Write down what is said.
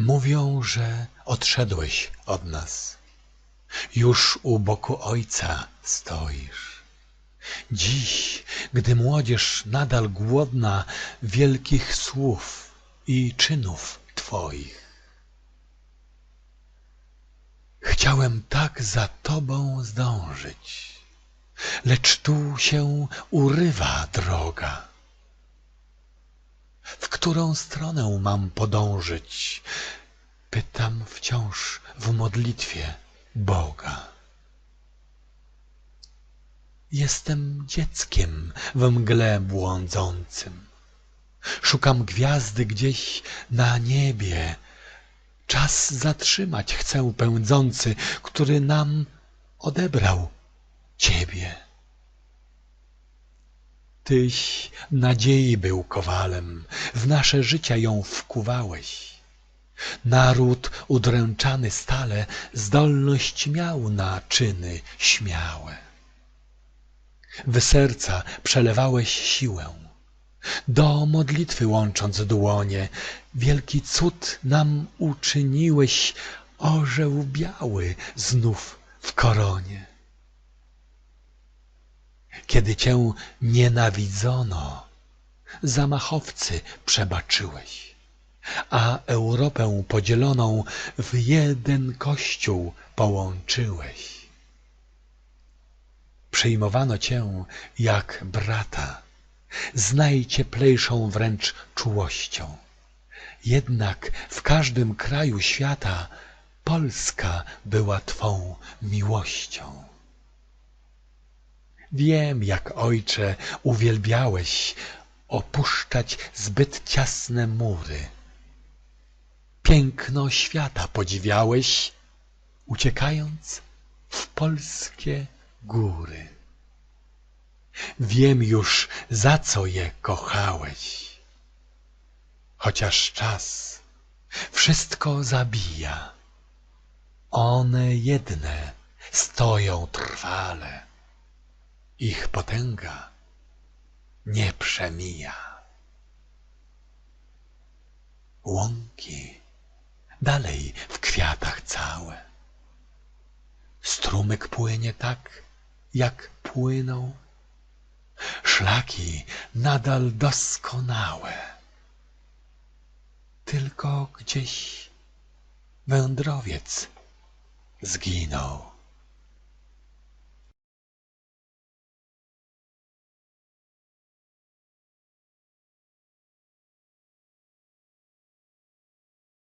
Mówią, że odszedłeś od nas. Już u boku Ojca stoisz. Dziś, gdy młodzież nadal głodna wielkich słów i czynów Twoich. Chciałem tak za Tobą zdążyć, lecz tu się urywa droga. Którą stronę mam podążyć? Pytam wciąż w modlitwie Boga. Jestem dzieckiem w mgle błądzącym. Szukam gwiazdy gdzieś na niebie. Czas zatrzymać chcę pędzący, który nam odebrał Ciebie. Tyś nadziei był kowalem, w nasze życia ją wkuwałeś. Naród udręczany stale zdolność miał na czyny śmiałe. W serca przelewałeś siłę, do modlitwy łącząc dłonie, wielki cud nam uczyniłeś, orzeł biały znów w koronie. Kiedy cię nienawidzono, zamachowcy przebaczyłeś, a Europę podzieloną w jeden kościół połączyłeś. Przyjmowano cię jak brata, z najcieplejszą wręcz czułością. Jednak w każdym kraju świata Polska była twą miłością. Wiem, jak ojcze uwielbiałeś opuszczać zbyt ciasne mury. Piękno świata podziwiałeś, uciekając w polskie góry. Wiem już, za co je kochałeś. Chociaż czas wszystko zabija, one jedne stoją trwale. Ich potęga nie przemija. Łąki dalej w kwiatach całe. Strumyk płynie tak, jak płyną. Szlaki nadal doskonałe. Tylko gdzieś wędrowiec zginął.